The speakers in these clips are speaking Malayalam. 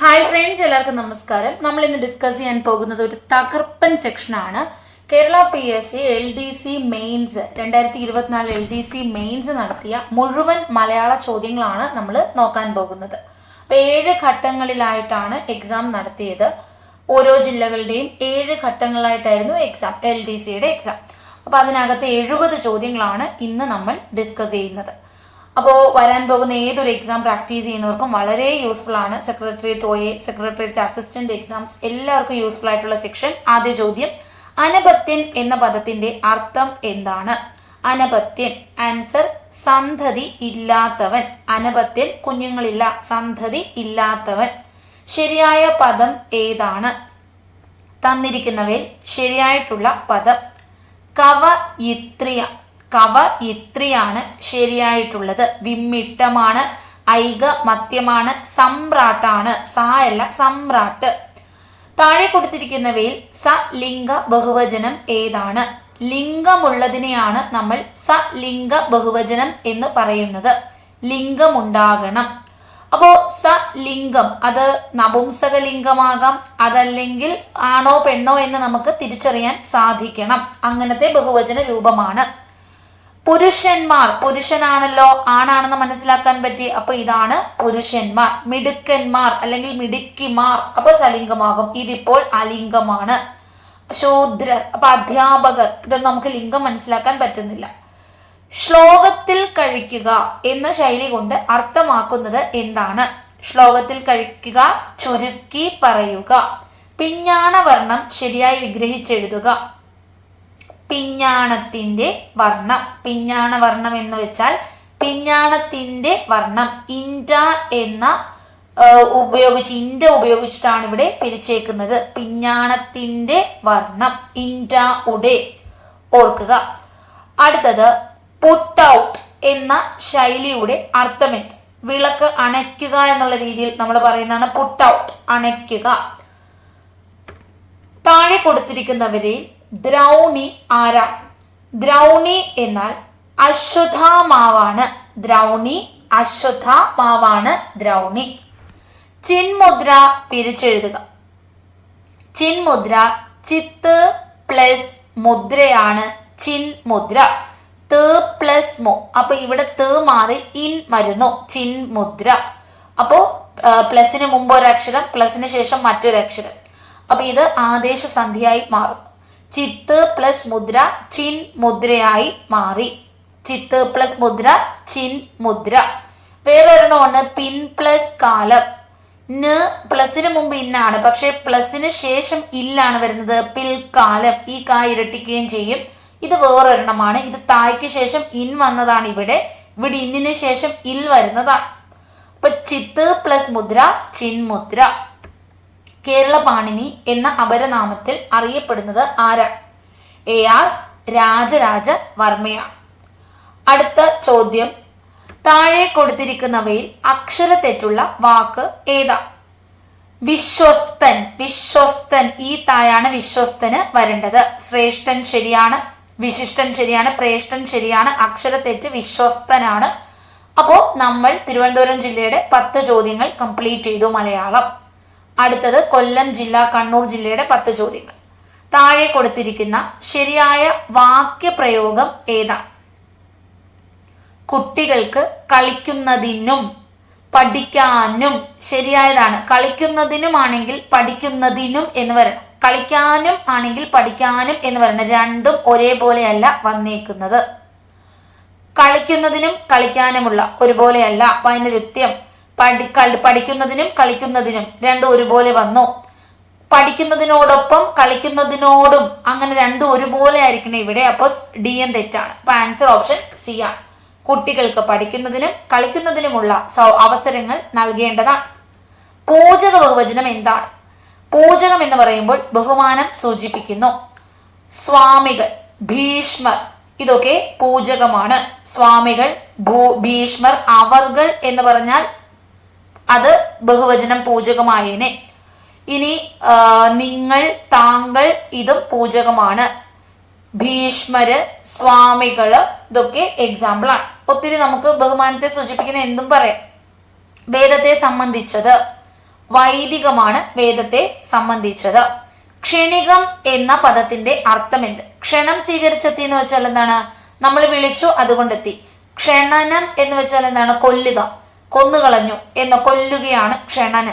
ഹായ് ഫ്രണ്ട്സ് എല്ലാവർക്കും നമസ്കാരം. നമ്മൾ ഇന്ന് ഡിസ്കസ് ചെയ്യാൻ പോകുന്നത് ഒരു തകർപ്പൻ സെക്ഷനാണ് Kerala P S C L D C mains രണ്ടായിരത്തി ഇരുപത്തിനാല് എൽ ഡി സി മെയിൻസ് നടത്തിയ മുഴുവൻ മലയാള ചോദ്യങ്ങളാണ് നമ്മൾ നോക്കാൻ പോകുന്നത്. അപ്പോൾ ഏഴ് ഘട്ടങ്ങളിലായിട്ടാണ് എക്സാം നടത്തിയത്. ഓരോ ജില്ലകളുടെയും ഏഴ് ഘട്ടങ്ങളിലായിട്ടായിരുന്നു എക്സാം എൽ ഡി സിയുടെ എക്സാം അപ്പോൾ അതിനകത്ത് എഴുപത് ചോദ്യങ്ങളാണ് ഇന്ന് നമ്മൾ ഡിസ്കസ് ചെയ്യുന്നത്. അപ്പോൾ വരാൻ പോകുന്ന ഏതൊരു എക്സാം പ്രാക്ടീസ് ചെയ്യുന്നവർക്കും വളരെ യൂസ്ഫുൾ ആണ്. Secretariat O A secretariat assistant exams എല്ലാവർക്കും യൂസ്ഫുൾ ആയിട്ടുള്ള സെക്ഷൻ ആദ്യ ചോദ്യം അനപത്യൻ എന്ന പദത്തിന്റെ അർത്ഥം എന്താണ്? അനപത്യൻ ആൻസർ സന്ധതി ഇല്ലാത്തവൻ. അനപത്യൻ കുഞ്ഞുങ്ങളില്ല സന്ധതി ഇല്ലാത്തവൻ. ശരിയായ പദം ഏതാണ്? തന്നിരിക്കുന്നവയിൽ ശരിയായിട്ടുള്ള പദം. കവ ഇത്രിയ. കവ ഇത്രിയാണ് ശരിയായിട്ടുള്ളത്. വിമ്മിട്ടമാണ് ഐക മത്യമാണ് സമ്രാട്ടാണ്. സ അല്ല സമ്രാട്ട്. താഴെ കൊടുത്തിരിക്കുന്നവയിൽ സ ലിംഗ ബഹുവചനം ഏതാണ്? ലിംഗമുള്ളതിനെയാണ് നമ്മൾ സ ലിംഗ ബഹുവചനം എന്ന് പറയുന്നത്. ലിംഗമുണ്ടാകണം. അപ്പോ സ ലിംഗം അത് നപുംസക ലിംഗമാകാം അതല്ലെങ്കിൽ ആണോ പെണ്ണോ എന്ന് നമുക്ക് തിരിച്ചറിയാൻ സാധിക്കണം. അങ്ങനത്തെ ബഹുവചന രൂപമാണ്. പുരുഷന്മാർ പുരുഷനാണല്ലോ ആണാണെന്ന് മനസ്സിലാക്കാൻ പറ്റി. അപ്പൊ ഇതാണ് പുരുഷന്മാർ. മിടുക്കന്മാർ അല്ലെങ്കിൽ മിടുക്കിമാർ. അപ്പൊ സലിംഗമാകും. ഇതിപ്പോൾ അലിംഗമാണ്. ശൂദ്രർ അപ്പൊ അധ്യാപകർ. ഇതൊന്നും നമുക്ക് ലിംഗം മനസ്സിലാക്കാൻ പറ്റുന്നില്ല. ശ്ലോകത്തിൽ കഴിക്കുക എന്ന ശൈലി കൊണ്ട് അർത്ഥമാക്കുന്നത് എന്താണ്? ശ്ലോകത്തിൽ കഴിക്കുക ചുരുക്കി പറയുക. പിഞ്ഞാണ വർണം ശരിയായി വിഗ്രഹിച്ചെഴുതുക. പിഞ്ഞാണത്തിന്റെ വർണം. പിഞ്ഞാണ വർണം എന്ന് വെച്ചാൽ പിഞ്ഞാണത്തിന്റെ വർണം. ഇൻഡ എന്ന ഉപയോഗിച്ച് ഇൻഡ ഉപയോഗിച്ചിട്ടാണ് ഇവിടെ പിരിച്ചേക്കുന്നത്. പിഞ്ഞാണത്തിന്റെ വർണം. ഇൻഡ ഉടെ. ഓർക്കുക. അടുത്തത് പുട്ട് ഔട്ട് എന്ന ശൈലിയുടെ അർത്ഥമെന്ത്? വിളക്ക് അണയ്ക്കുക എന്നുള്ള രീതിയിൽ നമ്മൾ പറയുന്നതാണ് പുട്ട് ഔട്ട്. അണയ്ക്കുക. താഴെ കൊടുത്തിരിക്കുന്നവരിൽ ദ്രൗണി ആര? ദ്രൗണി എന്നാൽ അശ്വത്ഥാമാവാണ്. ദ്രൗണി അശ്വത്ഥാമാവാണ് ദ്രൗണി. ചിന്മുദ്ര പിരിച്ചെഴുതുക. ചിന്മുദ്ര ചിത്ത് പ്ലസ് മുദ്രയാണ് ചിന്മുദ്ര. ത് പ്ലസ് മു. അപ്പൊ ഇവിടെ ത് മാറി ഇൻ വരുന്നു. ചിന്മുദ്ര. അപ്പോ പ്ലസിന് മുമ്പ് ഒരക്ഷരം പ്ലസിന് ശേഷം മറ്റൊരക്ഷരം. അപ്പൊ ഇത് ആദേശ സന്ധിയായി മാറും ചിത്ത് പ്ലസ് മുദ്ര ചിൻ മുദ്രയായി മാറി. ചിത്ത് പ്ലസ് മുദ്ര ചിൻ മുദ്ര. വേറൊരെണ്ണമാണ് പിൻ പ്ലസ് കാലം. ന് പ്ലസിന് മുമ്പ് ഇന്നാണ് പക്ഷെ പ്ലസിന് ശേഷം ഇല്ലാണ് വരുന്നത്. പിൽക്കാലം ഈ കാ ഇരട്ടിക്കുകയും ചെയ്യും. ഇത് വേറൊരെണ്ണമാണ്. ഇത് തായ്ക്ക് ശേഷം ഇൻ വന്നതാണ് ഇവിടെ. ഇവിടെ ഇന്നിന് ശേഷം ഇൽ വരുന്നതാണ്. അപ്പൊ ചിത്ത് പ്ലസ് മുദ്ര ചിൻമുദ്ര കേരള പാണിനി എന്ന അപരനാമത്തിൽ അറിയപ്പെടുന്നത് ആരാണ് എ ആർ രാജരാജ വർമ്മയാണ്. അടുത്ത ചോദ്യം. താഴെ കൊടുത്തിരിക്കുന്നവയിൽ അക്ഷരത്തെറ്റുള്ള വാക്ക് ഏതാ? വിശ്വസ്തൻ വിശ്വസ്തൻ. ഈ തായാണ് വിശ്വസ്തന് വരേണ്ടത്. ശ്രേഷ്ഠൻ ശരിയാണ് വിശിഷ്ടൻ ശരിയാണ് പ്രേഷ്ഠൻ ശരിയാണ് അക്ഷരത്തെറ്റ് വിശ്വസ്തനാണ്. അപ്പോൾ നമ്മൾ തിരുവനന്തപുരം ജില്ലയുടെ പത്ത് ചോദ്യങ്ങൾ കംപ്ലീറ്റ് ചെയ്തു മലയാളം. അടുത്തത് കൊല്ലം ജില്ല കണ്ണൂർ ജില്ലയുടെ പത്ത് ചോദ്യങ്ങൾ. താഴെ കൊടുത്തിരിക്കുന്ന ശരിയായ വാക്യപ്രയോഗം ഏതാണ്? കുട്ടികൾക്ക് കളിക്കുന്നതിനും പഠിക്കാനും ശരിയായതാണ്. കളിക്കുന്നതിനുമാണെങ്കിൽ പഠിക്കുന്നതിനും എന്ന് വരണം. കളിക്കാനും ആണെങ്കിൽ പഠിക്കാനും എന്ന് പറയുന്നത് രണ്ടും ഒരേപോലെയല്ല വന്നേക്കുന്നത്. കളിക്കുന്നതിനും കളിക്കാനുമുള്ള ഒരുപോലെയല്ല. പൈനരുക്ത്യം പഠി പഠിക്കുന്നതിനും കളിക്കുന്നതിനും രണ്ടും ഒരുപോലെ വന്നു. പഠിക്കുന്നതിനോടൊപ്പം കളിക്കുന്നതിനോടും അങ്ങനെ രണ്ടും ഒരുപോലെ ആയിരിക്കണം ഇവിടെ. അപ്പോൾ ഡി എൻ തെറ്റാണ്. അപ്പൊ ആൻസർ ഓപ്ഷൻ സി ആണ്. കുട്ടികൾക്ക് പഠിക്കുന്നതിനും കളിക്കുന്നതിനുമുള്ള അവസരങ്ങൾ നൽകേണ്ടതാണ്. പൂജക ബഹുവചനം എന്താണ്? പൂജകം എന്ന് പറയുമ്പോൾ ബഹുമാനം സൂചിപ്പിക്കുന്നു. സ്വാമികൾ ഭീഷ്മർ ഇതൊക്കെ പൂജകമാണ്. സ്വാമികൾ ഭീഷ്മർ അവർകൾ എന്ന് പറഞ്ഞാൽ അത് ബഹുവചനം പൂജകമായേനെ. ഇനി നിങ്ങൾ താങ്കൾ ഇതും പൂജകമാണ്. ഭീഷ്മര് സ്വാമികൾ ഇതൊക്കെ എക്സാമ്പിൾ ആണ്. ഒത്തിരി നമുക്ക് ബഹുമാനത്തെ സൂചിപ്പിക്കുന്ന എന്തും പറയാം. വേദത്തെ സംബന്ധിച്ചത് വൈദികമാണ് വേദത്തെ സംബന്ധിച്ചത്. ക്ഷണികം എന്ന പദത്തിന്റെ അർത്ഥം എന്ത്? ക്ഷണം സ്വീകരിച്ചെത്തി എന്ന് വെച്ചാൽ എന്താണ്? നമ്മൾ വിളിച്ചു അതുകൊണ്ടെത്തി. ക്ഷണനം എന്ന് വെച്ചാൽ എന്താണ്? കൊല്ലുക. കൊന്നുകളഞ്ഞു എന്ന കൊല്ലുകയാണ് ക്ഷണന്.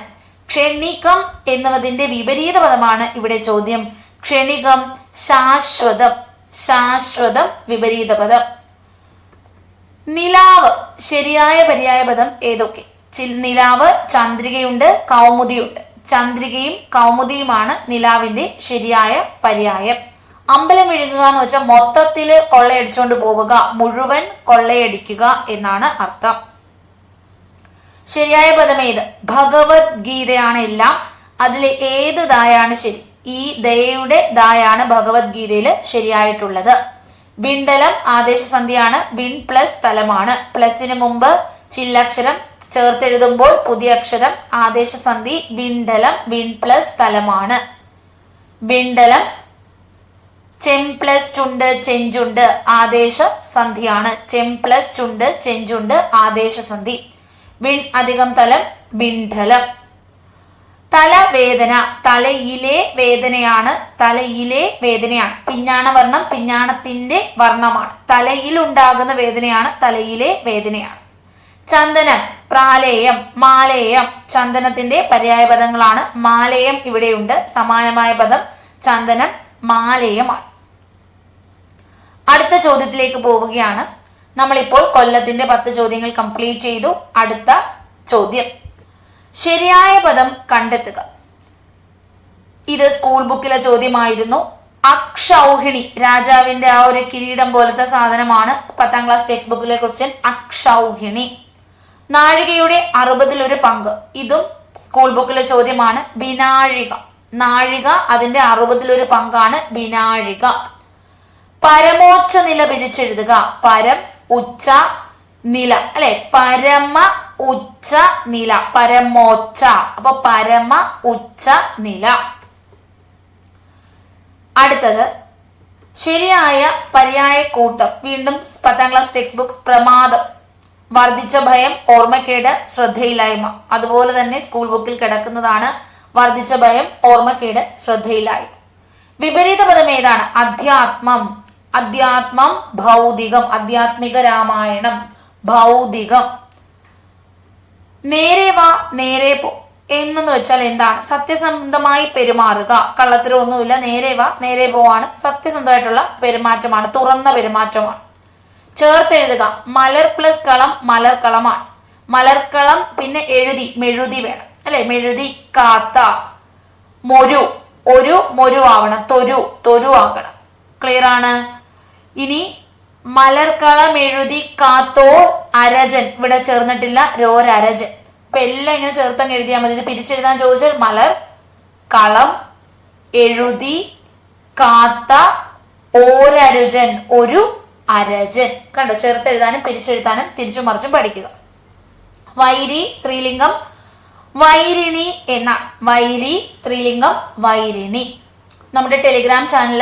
ക്ഷണികം എന്നതിന്റെ വിപരീത പദമാണ് ഇവിടെ ചോദ്യം. ക്ഷണികം ശാശ്വതം ശാശ്വതം വിപരീത പദം നിലാവ് ശരിയായ പര്യായ പദം ഏതൊക്കെ നിലാവ് ചന്ദ്രികയുണ്ട് കൗമുദിയുണ്ട്. ചന്ദ്രികയും കൗമുദിയുമാണ് നിലാവിന്റെ ശരിയായ പര്യായം. അമ്പലം വിഴുങ്ങുക എന്ന് വെച്ചാൽ മൊത്തത്തിൽ കൊള്ളയടിച്ചുകൊണ്ട് പോവുക മുഴുവൻ കൊള്ളയടിക്കുക എന്നാണ് അർത്ഥം. ശരിയായ പദം ഏത്? ഭഗവത്ഗീതയാണ് എല്ലാം. അതിൽ ഏത് ദായാണ് ശരി? ഈ ദയയുടെ ദായാണ് ഭഗവത്ഗീതയിൽ ശരിയായിട്ടുള്ളത്. ബിണ്ടലം ആദേശസന്ധിയാണ്. Bin plus തലമാണ്. പ്ലസിന് മുമ്പ് ചില്ലക്ഷരം ചേർത്തെഴുതുമ്പോൾ പുതിയ അക്ഷരം ആദേശസന്ധി ബിണ്ടലം ബിൻ പ്ലസ് തലമാണ്. ബിണ്ടലം ചെം പ്ലസ് ചുണ്ട് ചെഞ്ചുണ്ട് ആദേശ സന്ധിയാണ് ചെം പ്ലസ് ചുണ്ട് ചെഞ്ചുണ്ട് ആദേശ സന്ധി അധികം തലം ബിണ്ഡലം തലവേദന തലയിലെ വേദനയാണ് തലയിലെ വേദനയാണ്. പിഞ്ഞാണ വർണം പിഞ്ഞാണത്തിന്റെ വർണമാണ്. തലയിൽ ഉണ്ടാകുന്ന വേദനയാണ് തലയിലെ വേദനയാണ്. ചന്ദനം പ്രാലേയം മാലേയം ചന്ദനത്തിന്റെ പര്യായ പദങ്ങളാണ്. മാലേയം ഇവിടെയുണ്ട്. സമാനമായ പദം ചന്ദനം മാലേയമാണ്. അടുത്ത ചോദ്യത്തിലേക്ക് പോവുകയാണ്. നമ്മളിപ്പോൾ കൊല്ലത്തിന്റെ പത്ത് ചോദ്യങ്ങൾ കംപ്ലീറ്റ് ചെയ്തു. അടുത്ത ചോദ്യം. ശരിയായ പദം കണ്ടെത്തുക. ഇത് സ്കൂൾ ബുക്കിലെ ചോദ്യമായിരുന്നു. അക്ഷൗഹിണി രാജാവിന്റെ ആ ഒരു കിരീടം പോലത്തെ സാധനമാണ് പത്താം ക്ലാസ് ടെക്സ്റ്റ് ബുക്കിലെ ക്വസ്റ്റ്യൻ അക്ഷൗഹിണി. നാഴികയുടെ അറുപതിൽ ഒരു പങ്ക്. ഇതും സ്കൂൾ ബുക്കിലെ ചോദ്യമാണ്. ബിനാഴിക നാഴിക അതിന്റെ അറുപതിലൊരു പങ്കാണ് ബിനാഴിക പരമോച്ച നില പിരിച്ചെഴുതുക. പരം ഉച്ച നില. അല്ലെ? പരമ ഉച്ച നില. പരമോച്ച. അപ്പൊ പരമ ഉച്ച നില. അടുത്തത് ശരിയായ പര്യായ കൂട്ടം. വീണ്ടും പത്താം ക്ലാസ് ടെക്സ്റ്റ് ബുക്ക് പ്രമാദം. വർദ്ധിച്ച ഭയം ഓർമ്മക്കേട് ശ്രദ്ധയില്ലായ്മ. അതുപോലെ തന്നെ സ്കൂൾ ബുക്കിൽ കിടക്കുന്നതാണ് വർദ്ധിച്ച ഭയം ഓർമ്മക്കേട് ശ്രദ്ധയില്ലായ്മ. വിപരീത പദം ഏതാണ്? അധ്യാത്മം. അധ്യാത്മം ഭൗതികം അധ്യാത്മിക രാമായണം ഭൗതികം. നേരെ വാ നേരെ പോ വെച്ചാൽ എന്താണ്? സത്യസന്ധമായി പെരുമാറുക. കള്ളത്തരമൊന്നുമില്ല നേരെ വാ നേരെ പോവാണ്. സത്യസന്ധമായിട്ടുള്ള പെരുമാറ്റമാണ്. തുറന്ന പെരുമാറ്റമാണ്. ചേർത്തെഴുതുക. മലർ പ്ലസ് കളം മലർക്കളമാണ് മലർക്കളം പിന്നെ എഴുതി മെഴുതി വേണം. അല്ലെ? മെഴുതി കാത്ത മൊരു. ഒരു മൊരു ആവണം. തൊരു തൊരു ആകണം. ക്ലിയർ ആണ്? ഇനി മലർക്കളം എഴുതി കാത്തോ അരജൻ. ഇവിടെ ചേർന്നിട്ടില്ല. രോരരജൻ അപ്പൊ എല്ലാം ഇങ്ങനെ ചേർത്തങ്ങ് എഴുതിയാൽ മതി. ഇത് പിരിച്ചെഴുതാൻ ചോദിച്ചാൽ മലർ കളം എഴുതി കാത്ത ഓരരുജൻ ഒരു അരജൻ. കണ്ടോ? ചേർത്തെഴുതാനും പിരിച്ചെഴുതാനും തിരിച്ചു മറിച്ചും പഠിക്കുക. വൈരി സ്ത്രീലിംഗം വൈരിണി എന്ന വൈരി സ്ത്രീലിംഗം വൈരിണി. നമ്മുടെ ടെലിഗ്രാം ചാനൽ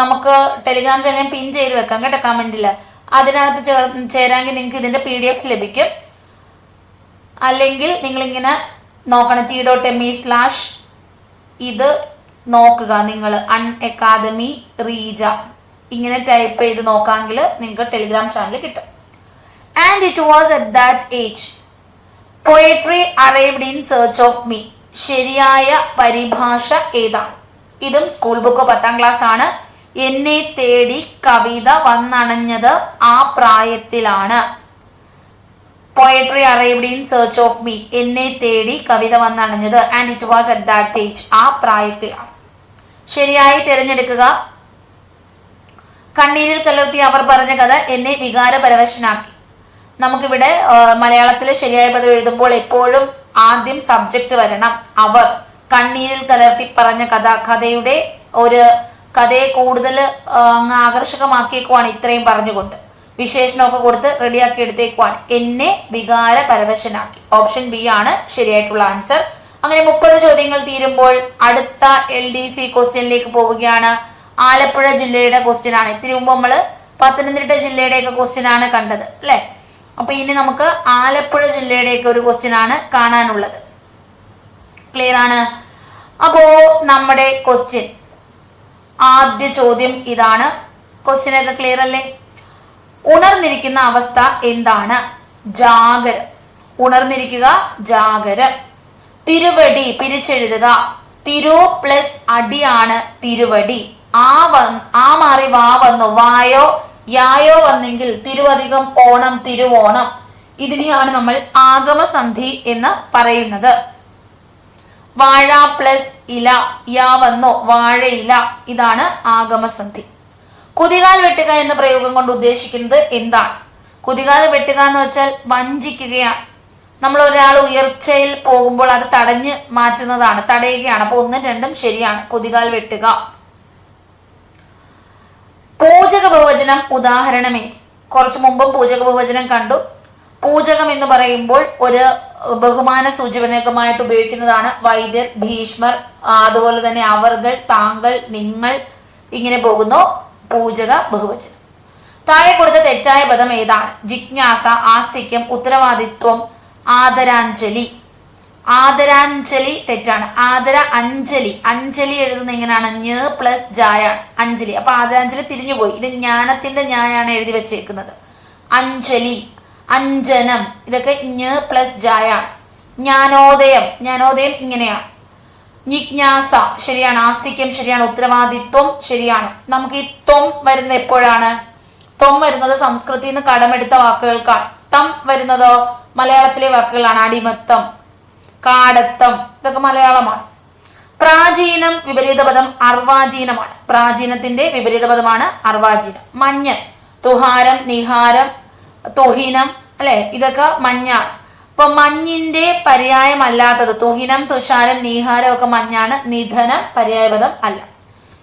നമുക്ക് ടെലിഗ്രാം ചാനൽ പിൻ ചെയ്ത് വെക്കാം കേട്ടോ കമന്റിൽ അതിനകത്ത് ചേർ ചേരാമെങ്കിൽ നിങ്ങൾക്ക് ഇതിന്റെ പി ഡി എഫ് ലഭിക്കും. അല്ലെങ്കിൽ നിങ്ങളിങ്ങനെ നോക്കണം T dot M E slash ഇത് നോക്കുക. നിങ്ങൾ അൺ അക്കാദമി റീജ ഇങ്ങനെ ടൈപ്പ് ചെയ്ത് നോക്കാമെങ്കിൽ നിങ്ങൾക്ക് ടെലിഗ്രാം ചാനൽ കിട്ടും. And it was at that age poetry arrived in search of me ശരിയായ പരിഭാഷ ഏതാണ്? ഇതും സ്കൂൾ ബുക്ക് പത്താം ക്ലാസ് ആണ്. എന്നെ തേടി കവിത വന്നണഞ്ഞത് ആ പ്രായത്തിലാണ്. Poetry arrived in search of me എന്നെ തേടി കവിത വന്നണഞ്ഞത് and it was at that age ആ പ്രായത്തിലാണ് ശരിയായി തിരഞ്ഞെടുക്കുക. കണ്ണീരിൽ കലർത്തി അവർ പറഞ്ഞ കഥ എന്നെ വികാരപരവശനാക്കി. നമുക്കിവിടെ മലയാളത്തിൽ ശരിയായ പദം എഴുതുമ്പോൾ എപ്പോഴും ആദ്യം സബ്ജക്റ്റ് വരണം അവർ. കണ്ണീരിൽ കലർത്തി പറഞ്ഞ കഥ കഥയുടെ ഒരു കഥയെ കൂടുതൽ അങ്ങ് ആകർഷകമാക്കിയേക്കുവാണ് ഇത്രയും പറഞ്ഞുകൊണ്ട്. വിശേഷണമൊക്കെ കൊടുത്ത് റെഡിയാക്കി എടുത്തേക്കുവാണ്. എന്നെ വികാര പരവശനാക്കി ഓപ്ഷൻ ബി ആണ് ശരിയായിട്ടുള്ള ആൻസർ. അങ്ങനെ മുപ്പത് ചോദ്യങ്ങൾ തീരുമ്പോൾ അടുത്ത എൽ ഡി സി ക്വസ്റ്റ്യനിലേക്ക് പോവുകയാണ്. ആലപ്പുഴ ജില്ലയുടെ ക്വസ്റ്റ്യൻ ആണ് ഇത്തിരി മുമ്പ് നമ്മൾ പത്തനംതിട്ട ജില്ലയുടെയൊക്കെ ക്വസ്റ്റ്യൻ ആണ് കണ്ടത് അല്ലേ? അപ്പൊ ഇനി നമുക്ക് ആലപ്പുഴ ജില്ലയുടെയൊക്കെ ഒരു ക്വസ്റ്റ്യൻ ആണ് കാണാനുള്ളത്. ക്ലിയർ ആണ്? അപ്പോ നമ്മുടെ ക്വസ്റ്റ്യൻ ആദ്യ ചോദ്യം ഇതാണ്. ക്വസ്റ്റ്യൻ ഒക്കെ ക്ലിയർ അല്ലേ? ഉണർന്നിരിക്കുന്ന അവസ്ഥ എന്താണ്? ജാഗര. ഉണർന്നിരിക്കുക ജാഗര. തിരുവടി പിരിച്ചെഴുതുക. തിരു പ്ലസ് അടിയാണ് തിരുവടി. ആ വന്ന് ആ മാറി വാ വന്നു. വായോ യായോ വന്നെങ്കിൽ തിരുവധികം ഓണം തിരുവോണം. ഇതിനെയാണ് നമ്മൾ ആഗമസന്ധി എന്ന് പറയുന്നത്. വാഴ പ്ലസ് ഇല യാ വന്നു വാഴയില ഇതാണ് ആഗമസന്ധി. കുതികാൽ വെട്ടുക എന്ന പ്രയോഗം കൊണ്ട് ഉദ്ദേശിക്കുന്നത് എന്താണ്? കുതികാൽ വെട്ടുക എന്ന് വെച്ചാൽ വഞ്ചിക്കുകയാണ്. നമ്മൾ ഒരാൾ ഉയർച്ചയിൽ പോകുമ്പോൾ അത് തടഞ്ഞ് മാറ്റുന്നതാണ് തടയുകയാണ്. അപ്പൊ ഒന്നും രണ്ടും ശരിയാണ്. കുതികാൽ വെട്ടുക. പൂജക ബഹുവചനം ഉദാഹരണമേ. കുറച്ചു മുമ്പും പൂജക ബഹുവചനം കണ്ടു. പൂജകം എന്ന് പറയുമ്പോൾ ഒരു ബഹുമാന സൂചനകമായിട്ട് ഉപയോഗിക്കുന്നതാണ് വൈദ്യർ ഭീഷ്മർ അതുപോലെ തന്നെ അവർകൾ താങ്കൾ നിങ്ങൾ ഇങ്ങനെ പോകുന്നു. പൂജക ബഹുവചനം. താഴെ കൊടുത്ത തെറ്റായ പദം ഏതാണ്? ജിജ്ഞാസ ആസ്തിക്യം ഉത്തരവാദിത്വം ആദരാഞ്ജലി. ആദരാഞ്ജലി തെറ്റാണ്. ആദര അഞ്ജലി. അഞ്ജലി എഴുതുന്നത് എങ്ങനെയാണ്? ഞ പ്ലസ് ജായാണ്. അഞ്ജലി. അപ്പൊ ആദരാഞ്ജലി തിരിഞ്ഞുപോയി. ഇത് ജ്ഞാനത്തിന്റെ ഞായാണ് എഴുതി വെച്ചേക്കുന്നത്. അഞ്ജലി. അഞ്ജനം. ഇതൊക്കെ ഞ പ്ലസ് ജായാണ് ജ്ഞാനോദയം. ജ്ഞാനോദയം ഇങ്ങനെയാണ് ജിജ്ഞാസ. ശരിയാണ്. ആസ്തിക്യം ശരിയാണ്. ഉത്തരവാദിത്വം ശരിയാണ്. നമുക്ക് ഈ ത്വം വരുന്നത് എപ്പോഴാണ്? ത്വം വരുന്നത് സംസ്കൃതിയിൽ നിന്ന് കടമെടുത്ത വാക്കുകൾക്കാണ്. തം വരുന്നത് മലയാളത്തിലെ വാക്കുകളാണ്. അടിമത്തം കാടത്തം. ഇതൊക്കെ മലയാളമാണ്. പ്രാചീനം വിപരീത പദം അർവാചീനമാണ്. പ്രാചീനത്തിന്റെ വിപരീത പദമാണ് അർവാചീനം. മഞ്ഞ്. തുഹാരം നിഹാരം തുഹിനം അല്ലെ? ഇതൊക്കെ മഞ്ഞ അപ്പൊ മഞ്ഞിന്റെ പര്യായമല്ലാത്തത് തോഹിനം തുഷാരം നീഹാരം ഒക്കെ മഞ്ഞാണ്. നിധനം പര്യായപദം അല്ല.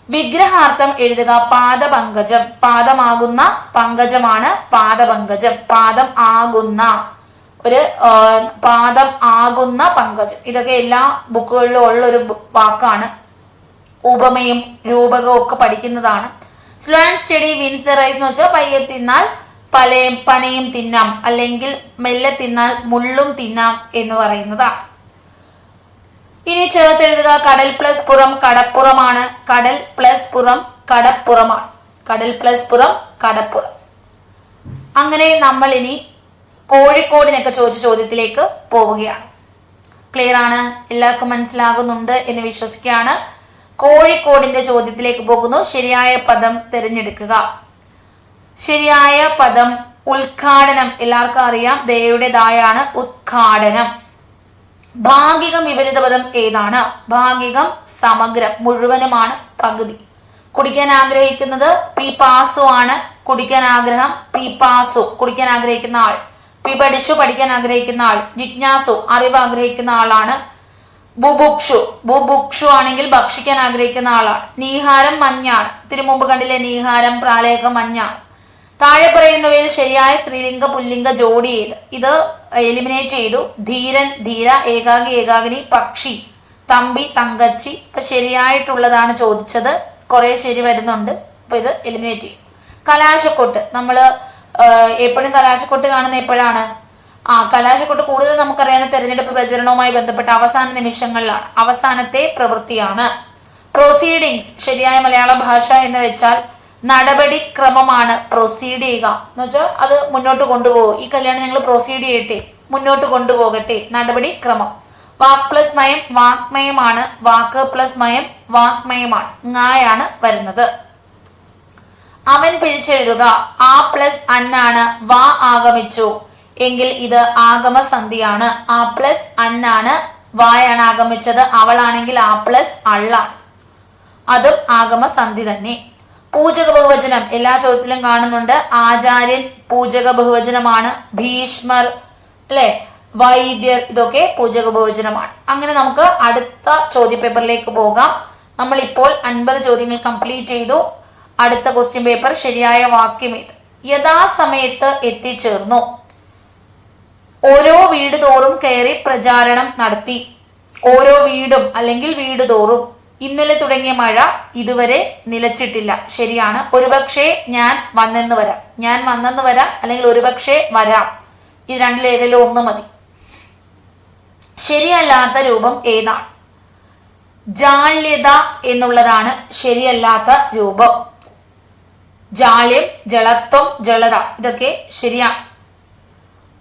വിഗ്രഹാർത്ഥം എഴുതുക പാദപങ്കജം. പാദമാകുന്ന പങ്കജമാണ് പാദപങ്കജം. പാദം ആകുന്ന. ഒരു പാദം ആകുന്ന പങ്കജം. ഇതൊക്കെ എല്ലാ ബുക്കുകളിലും ഉള്ള ഒരു വാക്കാണ്. ഉപമയും രൂപകവും ഒക്കെ പഠിക്കുന്നതാണ്. Slow and steady wins the rice എന്ന് വെച്ചാൽ പയ്യെ തിന്നാൽ പലയും പനയും തിന്നാം. അല്ലെങ്കിൽ മെല്ലെ തിന്നാൽ മുള്ളും തിന്നാം എന്ന് പറയുന്നതാണ് ഇനി ചേർത്തെഴുതുക. കടൽ പ്ലസ് പുറം കടപ്പുറമാണ്. കടൽ പ്ലസ് പുറം കടപ്പുറമാണ്. കടൽ പ്ലസ് പുറം കടപ്പുറം. അങ്ങനെ നമ്മൾ ഇനി കോഴിക്കോടിനൊക്കെ ചോദിച്ച ചോദ്യത്തിലേക്ക് പോവുകയാണ്. ക്ലിയർ ആണ്? എല്ലാവർക്കും മനസ്സിലാകുന്നുണ്ട് എന്ന് വിശ്വസിക്കുകയാണ്. കോഴിക്കോടിന്റെ ചോദ്യത്തിലേക്ക് പോകുന്നു. ശരിയായ പദം തിരഞ്ഞെടുക്കുക. ശരിയായ പദം ഉദ്ഘാടനം. എല്ലാവർക്കും അറിയാം ദയുടേതായാണ് ഉദ്ഘാടനം. ഭാഗികം വിപരീത പദം ഏതാണ്? ഭാഗികം സമഗ്രം മുഴുവനുമാണ് പകുതി. കുടിക്കാൻ ആഗ്രഹിക്കുന്നത് പി പാസു ആണ്. കുടിക്കാൻ ആഗ്രഹം പി പാസു. കുടിക്കാൻ ആഗ്രഹിക്കുന്ന ആൾ. പി പഠിച്ചു പഠിക്കാൻ ആഗ്രഹിക്കുന്ന ആൾ. ജിജ്ഞാസു അറിവ് ആഗ്രഹിക്കുന്ന ആളാണ്. ബുഭുക്ഷു ബുഭുക്ഷു ആണെങ്കിൽ ഭക്ഷിക്കാൻ ആഗ്രഹിക്കുന്ന ആളാണ്. നീഹാരം മഞ്ഞാണ്. തിരുമുമ്പ് കണ്ടിലെ കണ്ടില്ലേ നീഹാരം പ്രാലേഖം മഞ്ഞാണ്. താഴെ പറയുന്നവയിൽ ശരിയായ സ്ത്രീലിംഗ പുല്ലിംഗ ജോഡി ഏത്? ഇത് എലിമിനേറ്റ് ചെയ്തു. ധീരൻ ധീര ഏകാഗി ഏകാഗിനി പക്ഷി തമ്പി തങ്കച്ചി. ഇപ്പൊ ശരിയായിട്ടുള്ളതാണ് ചോദിച്ചത്. കുറെ ശരി വരുന്നുണ്ട്. അപ്പൊ ഇത് എലിമിനേറ്റ് ചെയ്യും കലാശക്കൊട്ട്. നമ്മൾ എപ്പോഴും കലാശക്കൊട്ട് കാണുന്ന എപ്പോഴാണ്? ആ കലാശക്കൊട്ട് കൂടുതൽ നമുക്കറിയാവുന്ന തെരഞ്ഞെടുപ്പ് പ്രചരണവുമായി ബന്ധപ്പെട്ട അവസാന നിമിഷങ്ങളിലാണ്. അവസാനത്തെ പ്രവൃത്തിയാണ്. പ്രൊസീഡിങ്സ് ശരിയായ മലയാള ഭാഷ എന്ന് വെച്ചാൽ നടപടിക്രമമാണ് പ്രൊസീഡ് ചെയ്യുക. എന്ന് വെച്ചാൽ അത് മുന്നോട്ട് കൊണ്ടുപോകും ഈ കല്യാണം ഞങ്ങൾ പ്രൊസീഡ് ചെയ്യട്ടെ. മുന്നോട്ട് കൊണ്ടുപോകട്ടെ. നടപടിക്രമം. വാക് പ്ലസ് മയം വാക്മയമാണ് വാക്ക് പ്ലസ് മയം വാക്മയമാണ് ങ്ങായാണ് വരുന്നത്. അവൻ പിഴിച്ചെഴുതുക ആ പ്ലസ് അന്നാണ് വാ ആഗമിച്ചു. എങ്കിൽ ഇത് ആഗമസന്ധിയാണ്. ആ പ്ലസ് അന്നാണ് വായാണ് ആഗമിച്ചത്. അവളാണെങ്കിൽ ആ പ്ലസ് അള്ളാണ്. അതും ആഗമസന്ധി തന്നെ. പൂജക ബഹുവചനം. എല്ലാ ചോദ്യത്തിലും കാണുന്നുണ്ട്. ആചാര്യൻ പൂജക ബഹുവചനമാണ്. ഭീഷ്മർ അല്ലെ? വൈദ്യർ ഇതൊക്കെ പൂജക ബഹുവചനമാണ്. അങ്ങനെ നമുക്ക് അടുത്ത ചോദ്യ പേപ്പറിലേക്ക് പോകാം. നമ്മൾ ഇപ്പോൾ അൻപത് ചോദ്യങ്ങൾ കംപ്ലീറ്റ് ചെയ്തു. അടുത്ത ക്വസ്റ്റ്യൻ പേപ്പർ ശരിയായ വാക്യം ഇത് യഥാസമയത്ത് എത്തിച്ചേർന്നു. ഓരോ വീട് തോറും കയറി പ്രചാരണം നടത്തി. ഓരോ വീടും അല്ലെങ്കിൽ വീട് തോറും ഇന്നലെ തുടങ്ങിയ മഴ ഇതുവരെ നിലച്ചിട്ടില്ല. ശരിയാണ്. ഒരുപക്ഷെ ഞാൻ വന്നെന്ന് വരാം. ഞാൻ വന്നെന്ന് വരാം. അല്ലെങ്കിൽ ഒരുപക്ഷെ വരാം. ഇത് രണ്ടിലേതെങ്കിലും ഒന്ന് മതി. ശരിയല്ലാത്ത രൂപം ഏതാണ്? ജാള്യത എന്നുള്ളതാണ് ശരിയല്ലാത്ത രൂപം. ജാള്യം ജളത്വം ജളത ഇതൊക്കെ ശരിയാണ്.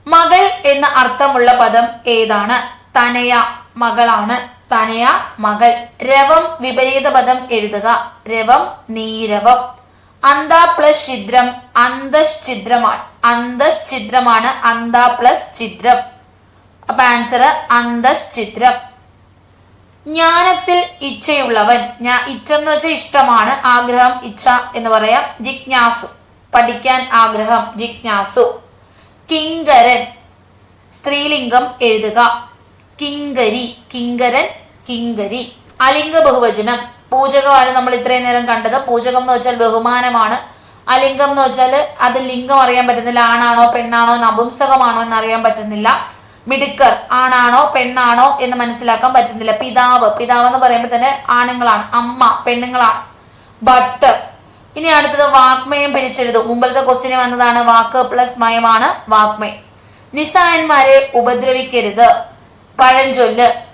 മകൾ എന്ന അർത്ഥമുള്ള പദം ഏതാണ്? തനയ മകളാണ്. തനയ മകൾ. രവം വിപരീത പദം എഴുതുക. രവം നീരവം. അന്ത പ്ലസ് ഛിദ്രം. അന്തശ്ചിദ്രമാണ് അന്തശ്ചിദ്രമാണ് അന്ത പ്ലസ് ഛിദ്രം. അപ്പൊ ആൻസർ അന്തശ്ചിദ്രം ജ്ഞാനത്തിൽ ഇച്ഛയുള്ളവൻ. ഞാൻ ഇച്ഛ എന്ന് വെച്ചാൽ ഇഷ്ടമാണ്. ആഗ്രഹം ഇച്ഛ എന്ന് പറയാം. ജിജ്ഞാസു. പഠിക്കാൻ ആഗ്രഹം ജിജ്ഞാസു. കിങ്കരൻ. സ്ത്രീലിംഗം എഴുതുക. കിങ്കരി. കിങ്കരൻ കിങ്കരി. അലിംഗ ബഹുവചനം. പൂജകമാണ് നമ്മൾ ഇത്രയും നേരം കണ്ടത്. പൂജകം എന്ന് വെച്ചാൽ ബഹുമാനമാണ്. അലിംഗം എന്ന് വെച്ചാൽ അത് ലിംഗം അറിയാൻ പറ്റുന്നില്ല. ആണാണോ പെണ്ണാണോ നപുംസകമാണോ എന്ന് അറിയാൻ പറ്റുന്നില്ല. മിടുക്കർ ആണാണോ പെണ്ണാണോ എന്ന് മനസ്സിലാക്കാൻ പറ്റുന്നില്ല. പിതാവ് പിതാവ് എന്ന് പറയുമ്പോൾ തന്നെ ആണുങ്ങളാണ്. അമ്മ പെണ്ണുങ്ങളാണ്. ബട്ട് ഇനി അടുത്തത് വാക്മയം പിരിച്ചെഴുതും. മുമ്പത്തെ ക്വസ്റ്റിന് വന്നതാണ് വാക്ക് പ്ലസ് മയമാണ് വാക്മയം. നിസായന്മാരെ ഉപദ്രവിക്കരുത്. പഴഞ്ചൊല്ല്.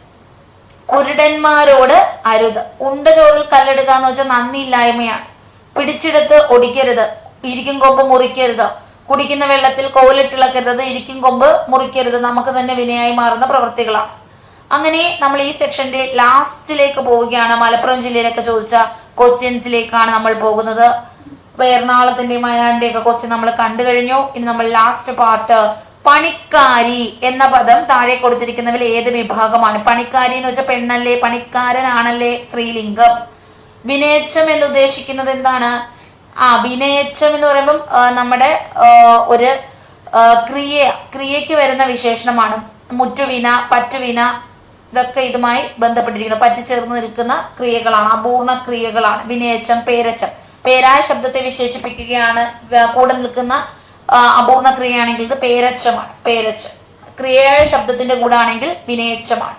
കുരുടന്മാരോട് അരുത്. ഉണ്ട ചോറിൽ കല്ലെടുക്കുക എന്ന് വെച്ചാൽ നന്ദിയില്ലായ്മയാണ്. പിടിച്ചെടുത്ത് ഒടിക്കരുത്. ഇരിക്കും കൊമ്പ് മുറിക്കരുത്. കുടിക്കുന്ന വെള്ളത്തിൽ കോലിട്ടിളക്കരുത്. ഇരിക്കും കൊമ്പ് മുറിക്കരുത്. നമുക്ക് തന്നെ വിനയായി മാറുന്ന പ്രവൃത്തികളാണ്. അങ്ങനെ നമ്മൾ ഈ സെക്ഷന്റെ ലാസ്റ്റിലേക്ക് പോവുകയാണ്. മലപ്പുറം ജില്ലയിലൊക്കെ ചോദിച്ച ക്വസ്റ്റ്യൻസിലേക്കാണ് നമ്മൾ പോകുന്നത്. എറണാകുളത്തിന്റെയും വയനാടിന്റെയും ഒക്കെ ക്വസ്റ്റ്യൻ നമ്മൾ കണ്ടു കഴിഞ്ഞു. ഇനി നമ്മൾ ലാസ്റ്റ് പാർട്ട് പണിക്കാരി എന്ന പദം താഴെ കൊടുത്തിരിക്കുന്നതിൽ ഏത് വിഭാഗമാണ്? പണിക്കാരി എന്ന് വെച്ചാൽ പെണ്ണല്ലേ പണിക്കാരനാണല്ലേ സ്ത്രീലിംഗം. വിനയച്ചം എന്ന് ഉദ്ദേശിക്കുന്നത് എന്താണ്? ആ വിനയച്ചം എന്ന് പറയുമ്പം നമ്മുടെ ഒരു ക്രിയ ക്രിയയ്ക്ക് വരുന്ന വിശേഷണമാണ്. മുറ്റുവിന പറ്റുവിന ഇതൊക്കെ ഇതുമായി ബന്ധപ്പെട്ടിരിക്കുന്നു. പറ്റിച്ചേർന്ന് നിൽക്കുന്ന ക്രിയകളാണ് അപൂർണ ക്രിയകളാണ്. വിനയച്ചം പേരച്ചം. പേരായ ശബ്ദത്തെ വിശേഷിപ്പിക്കുകയാണ് കൂടെ നിൽക്കുന്ന അപൂർണ ക്രിയയാണെങ്കിൽ ഇത് പേരച്ചമാണ്. പേരച്ചം. ക്രിയയായ ശബ്ദത്തിന്റെ കൂടെ ആണെങ്കിൽ വിനയച്ചമാണ്.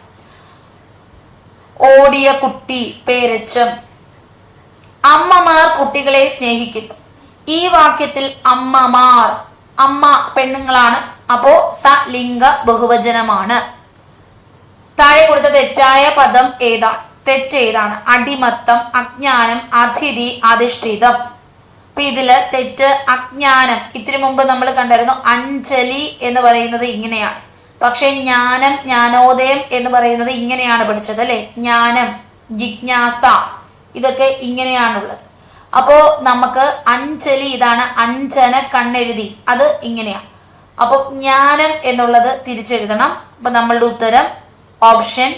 ഓടിയ കുട്ടി പേരച്ചം. അമ്മമാർ കുട്ടികളെ സ്നേഹിക്കുന്നു. ഈ വാക്യത്തിൽ അമ്മമാർ അമ്മ പെണ്ണുങ്ങളാണ്. അപ്പോ സ ലിംഗ ബഹുവചനമാണ്. താഴെ കൊടുത്ത തെറ്റായ പദം ഏതാണ്? തെറ്റ് ഏതാണ്? അടിമത്തം അജ്ഞാനം അതിഥി അധിഷ്ഠിതം. അപ്പൊ ഇതിൽ തെറ്റ് അജ്ഞാനം. ഇത്തിരി മുമ്പ് നമ്മൾ കണ്ടായിരുന്നു അഞ്ജലി എന്ന് പറയുന്നത് ഇങ്ങനെയാണ്. പക്ഷെ ജ്ഞാനം ജ്ഞാനോദയം എന്ന് പറയുന്നത് ഇങ്ങനെയാണ് പഠിച്ചത് അല്ലെ? ജ്ഞാനം ജിജ്ഞാസ ഇതൊക്കെ ഇങ്ങനെയാണുള്ളത്. അപ്പോ നമുക്ക് അഞ്ജലി ഇതാണ് അഞ്ജന കണ്ണെഴുതി. അത് ഇങ്ങനെയാണ്. അപ്പൊ ജ്ഞാനം എന്നുള്ളത് തിരിച്ചെഴുതണം. അപ്പൊ നമ്മളുടെ ഉത്തരം ഓപ്ഷൻ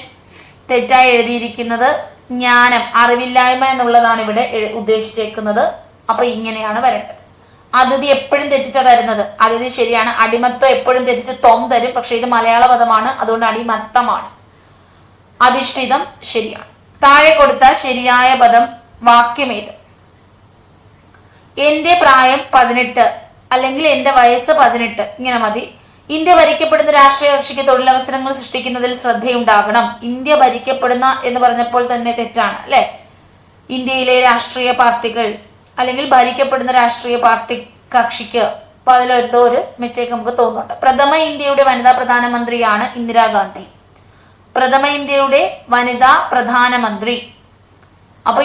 തെറ്റായി എഴുതിയിരിക്കുന്നത് ജ്ഞാനം അറിവില്ലായ്മ എന്നുള്ളതാണ് ഇവിടെ ഉദ്ദേശിച്ചേക്കുന്നത്. അപ്പൊ ഇങ്ങനെയാണ് വരേണ്ടത്. അതിഥി എപ്പോഴും തെറ്റിച്ച തരുന്നത്. അതിഥി ശരിയാണ്. അടിമത്തം എപ്പോഴും തെറ്റിച്ച് തൊം തരും. പക്ഷെ ഇത് മലയാള പദമാണ്. അതുകൊണ്ട് അടിമത്തമാണ്. അധിഷ്ഠിതം ശരിയാണ്. താഴെ കൊടുത്ത ശരിയായ പദം വാക്യമേത്? എന്റെ പ്രായം പതിനെട്ട് അല്ലെങ്കിൽ എന്റെ വയസ്സ് പതിനെട്ട്. ഇങ്ങനെ മതി. ഇന്ത്യ ഭരിക്കപ്പെടുന്ന രാഷ്ട്രീയ കക്ഷിക്ക് തൊഴിലവസരങ്ങൾ സൃഷ്ടിക്കുന്നതിൽ ശ്രദ്ധയുണ്ടാകണം. ഇന്ത്യ ഭരിക്കപ്പെടുന്ന എന്ന് പറഞ്ഞപ്പോൾ തന്നെ തെറ്റാണ് അല്ലെ? ഇന്ത്യയിലെ രാഷ്ട്രീയ പാർട്ടികൾ അല്ലെങ്കിൽ ഭരിക്കപ്പെടുന്ന രാഷ്ട്രീയ പാർട്ടി കക്ഷിക്ക് അപ്പൊ അതിലെന്തോ ഒരു മിസ്റ്റേക്ക് നമുക്ക് തോന്നുന്നുണ്ട്. പ്രഥമ ഇന്ത്യയുടെ വനിതാ പ്രധാനമന്ത്രിയാണ് ഇന്ദിരാഗാന്ധി. പ്രഥമ ഇന്ത്യയുടെ വനിതാ പ്രധാനമന്ത്രി. അപ്പൊ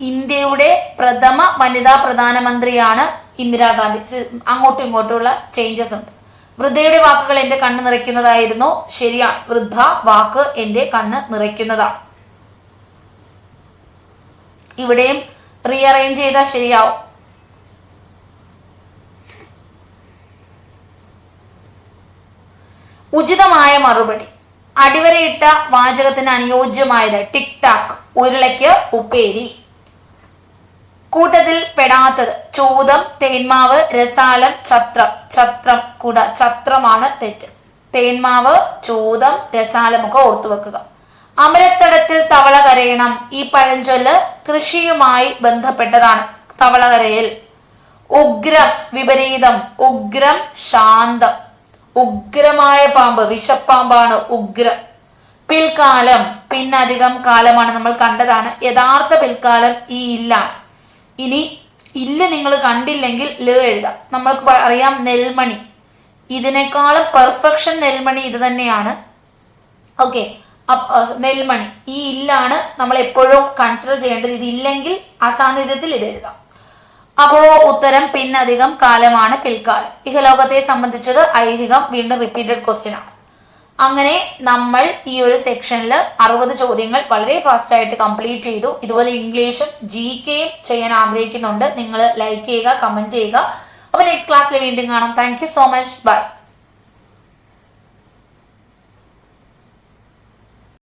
ഇന്ത്യയുടെ പ്രഥമ വനിതാ പ്രധാനമന്ത്രിയാണ് ഇന്ദിരാഗാന്ധി. അങ്ങോട്ടും ഇങ്ങോട്ടുമുള്ള ചേഞ്ചസ് ഉണ്ട്. വൃദ്ധയുടെ വാക്കുകൾ എന്റെ കണ്ണ് നിറയ്ക്കുന്നതായിരുന്നു. ശരിയാണ്. വൃദ്ധ വാക്ക് എന്റെ കണ്ണ് നിറയ്ക്കുന്നതാണ്. ഇവിടെയും റീഅറേഞ്ച് ചെയ്താൽ ശരിയാവും. ഉചിതമായ മറുപടി. അടിവരയിട്ട വാചകത്തിന് അനുയോജ്യമായത് ടിക് ടാക്ക് ഉരുളയ്ക്ക് ഉപ്പേരി. കൂട്ടത്തിൽ പെടാത്തത് ചൂതം തേന്മാവ് രസാലം ഛത്രം. ഛത്രം കുട ഛത്രമാണ് തെറ്റ്. തേന്മാവ് ചൂതം രസാലം ഒക്കെ ഓർത്തു വെക്കുക. അമരത്തടത്തിൽ തവള കരയണം. ഈ പഴഞ്ചൊല്ല് കൃഷിയുമായി ബന്ധപ്പെട്ടതാണ്. തവള കരയൽ. ഉഗ്രം വിപരീതം. ഉഗ്രം ശാന്തം. ഉഗ്രമായ പാമ്പ്. വിഷപ്പാമ്പാണ് ഉഗ്രം. പിൽക്കാലം. പിന്നധികം കാലമാണ് നമ്മൾ കണ്ടതാണ്. യഥാർത്ഥ പിൽക്കാലം ഈ ഇല്ലാണ്. ഇനി ഇല്ല നിങ്ങൾ കണ്ടില്ലെങ്കിൽ ല എഴുതാം. നമ്മൾക്ക് അറിയാം നെൽമണി. ഇതിനേക്കാളും പെർഫെക്ഷൻ നെൽമണി ഇത് തന്നെയാണ്. ഓക്കെ നെൽമണി. ഈ ഇല്ലാണ് നമ്മൾ എപ്പോഴും കൺസിഡർ ചെയ്യേണ്ടത് ഇതില്ലെങ്കിൽ അസാന്നിധ്യത്തിൽ ഇത് എഴുതാം. അപ്പോ ഉത്തരം പിന്നധികം കാലമാണ് പിൽക്കാലം. ഇഹലോകത്തെ സംബന്ധിച്ചത് ഐഹികം വീണ്ടും റിപ്പീറ്റഡ് ക്വസ്റ്റ്യൻ ആണ്. അങ്ങനെ നമ്മൾ ഈ ഒരു സെക്ഷനിൽ അറുപത് ചോദ്യങ്ങൾ വളരെ ഫാസ്റ്റ് ആയിട്ട് കംപ്ലീറ്റ് ചെയ്തു. ഇതുപോലെ ഇംഗ്ലീഷും ജി കെയും ചെയ്യാൻ ആഗ്രഹിക്കുന്നുണ്ട്. നിങ്ങൾ ലൈക്ക് ചെയ്യുക കമന്റ് ചെയ്യുക. അപ്പൊ നെക്സ്റ്റ് ക്ലാസ്സിൽ വീണ്ടും കാണാം. Thank so much bye